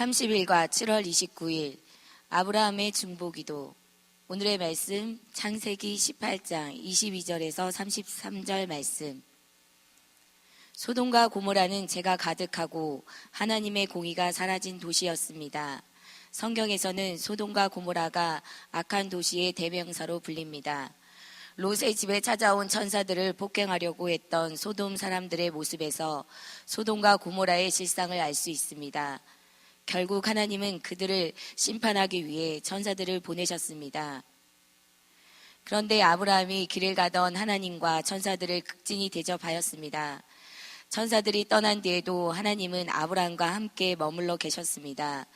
30일과 7월 29일 아브라함의 중보기도 오늘의 말씀 창세기 18장 22절에서 33절 말씀 소돔과 고모라는 죄가 가득하고 하나님의 공의가 사라진 도시였습니다. 성경에서는 소돔과 고모라가 악한 도시의 대명사로 불립니다. 롯의 집에 찾아온 천사들을 폭행하려고 했던 소돔 사람들의 모습에서 소돔과 고모라의 실상을 알 수 있습니다. 결국 하나님은 그들을 심판하기 위해 천사들을 보내셨습니다. 그런데 아브라함이 길을 가던 하나님과 천사들을 극진히 대접하였습니다. 천사들이 떠난 뒤에도 하나님은 아브라함과 함께 머물러 계셨습니다.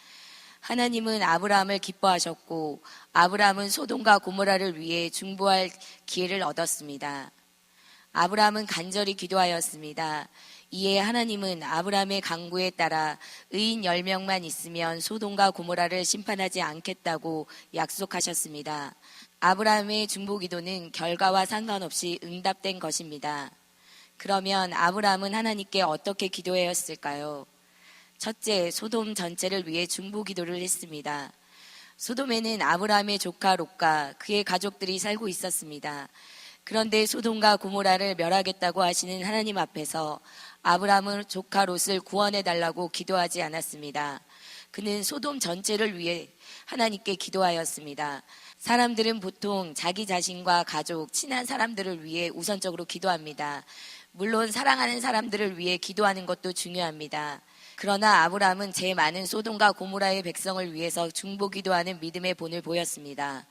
하나님은 아브라함을 기뻐하셨고 아브라함은 소돔과 고모라를 위해 중보할 기회를 얻었습니다. 아브라함은 간절히 기도하였습니다. 이에 하나님은 아브라함의 강구에 따라 의인 10명만 있으면 소돔과 고모라를 심판하지 않겠다고 약속하셨습니다. 아브라함의 중보 기도는 결과와 상관없이 응답된 것입니다. 그러면 아브라함은 하나님께 어떻게 기도하였을까요? 첫째, 소돔 전체를 위해 중보 기도를 했습니다. 소돔에는 아브라함의 조카 롯과 그의 가족들이 살고 있었습니다. 그런데 소돔과 고모라를 멸하겠다고 하시는 하나님 앞에서 아브라함은 조카 롯을 구원해 달라고 기도하지 않았습니다. 그는 소돔 전체를 위해 하나님께 기도하였습니다. 사람들은 보통 자기 자신과 가족, 친한 사람들을 위해 우선적으로 기도합니다. 물론 사랑하는 사람들을 위해 기도하는 것도 중요합니다. 그러나 아브라함은 제 많은 소돔과 고모라의 백성을 위해서 중보 기도하는 믿음의 본을 보였습니다.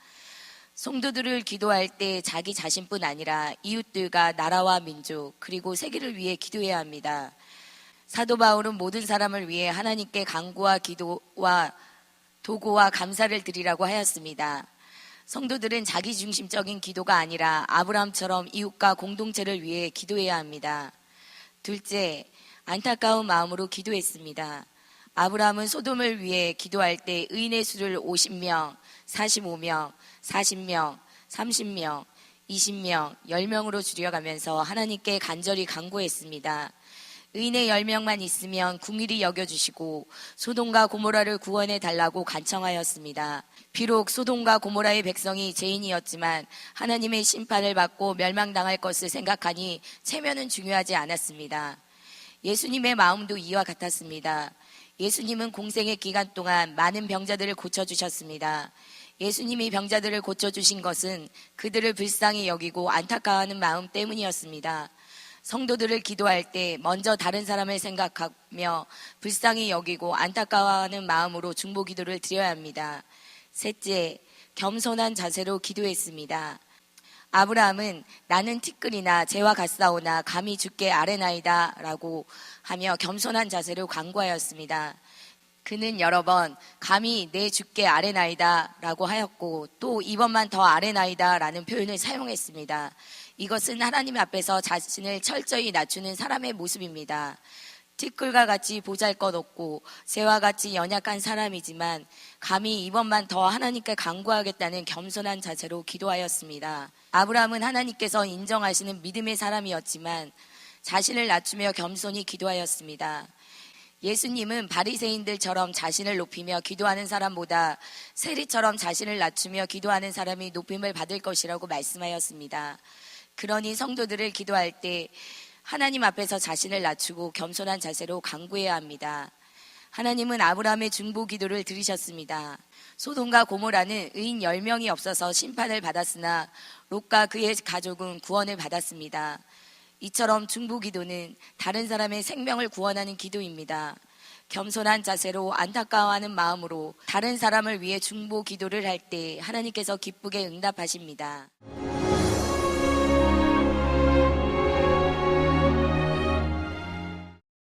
성도들을 기도할 때 자기 자신뿐 아니라 이웃들과 나라와 민족 그리고 세계를 위해 기도해야 합니다. 사도 바울은 모든 사람을 위해 하나님께 간구와 기도와 도구와 감사를 드리라고 하였습니다. 성도들은 자기 중심적인 기도가 아니라 아브라함처럼 이웃과 공동체를 위해 기도해야 합니다. 둘째, 안타까운 마음으로 기도했습니다. 아브라함은 소돔을 위해 기도할 때 의인의 수를 50명, 45명, 40명, 30명, 20명, 10명으로 줄여가면서 하나님께 간절히 간구했습니다. 의인의 10명만 있으면 궁일이 여겨주시고 소돔과 고모라를 구원해 달라고 간청하였습니다. 비록 소돔과 고모라의 백성이 죄인이었지만 하나님의 심판을 받고 멸망당할 것을 생각하니 체면은 중요하지 않았습니다. 예수님의 마음도 이와 같았습니다. 예수님은 공생의 기간 동안 많은 병자들을 고쳐주셨습니다. 예수님이 병자들을 고쳐주신 것은 그들을 불쌍히 여기고 안타까워하는 마음 때문이었습니다. 성도들을 기도할 때 먼저 다른 사람을 생각하며 불쌍히 여기고 안타까워하는 마음으로 중보 기도를 드려야 합니다. 셋째, 겸손한 자세로 기도했습니다. 아브라함은 나는 티끌이나 재와 같사오나 감히 죽게 아뢰나이다 라고 하며 겸손한 자세로 간구하였습니다. 그는 여러 번 감히 내 죽게 아뢰나이다 라고 하였고 또 이번만 더 아뢰나이다 라는 표현을 사용했습니다. 이것은 하나님 앞에서 자신을 철저히 낮추는 사람의 모습입니다. 티끌과 같이 보잘 것 없고 새와 같이 연약한 사람이지만 감히 이번만 더 하나님께 간구하겠다는 겸손한 자세로 기도하였습니다. 아브라함은 하나님께서 인정하시는 믿음의 사람이었지만 자신을 낮추며 겸손히 기도하였습니다. 예수님은 바리새인들처럼 자신을 높이며 기도하는 사람보다 세리처럼 자신을 낮추며 기도하는 사람이 높임을 받을 것이라고 말씀하였습니다. 그러니 성도들을 기도할 때 하나님 앞에서 자신을 낮추고 겸손한 자세로 간구해야 합니다. 하나님은 아브라함의 중보 기도를 들으셨습니다. 소돔과 고모라는 의인 10명이 없어서 심판을 받았으나 롯과 그의 가족은 구원을 받았습니다. 이처럼 중보 기도는 다른 사람의 생명을 구원하는 기도입니다. 겸손한 자세로 안타까워하는 마음으로 다른 사람을 위해 중보 기도를 할 때 하나님께서 기쁘게 응답하십니다.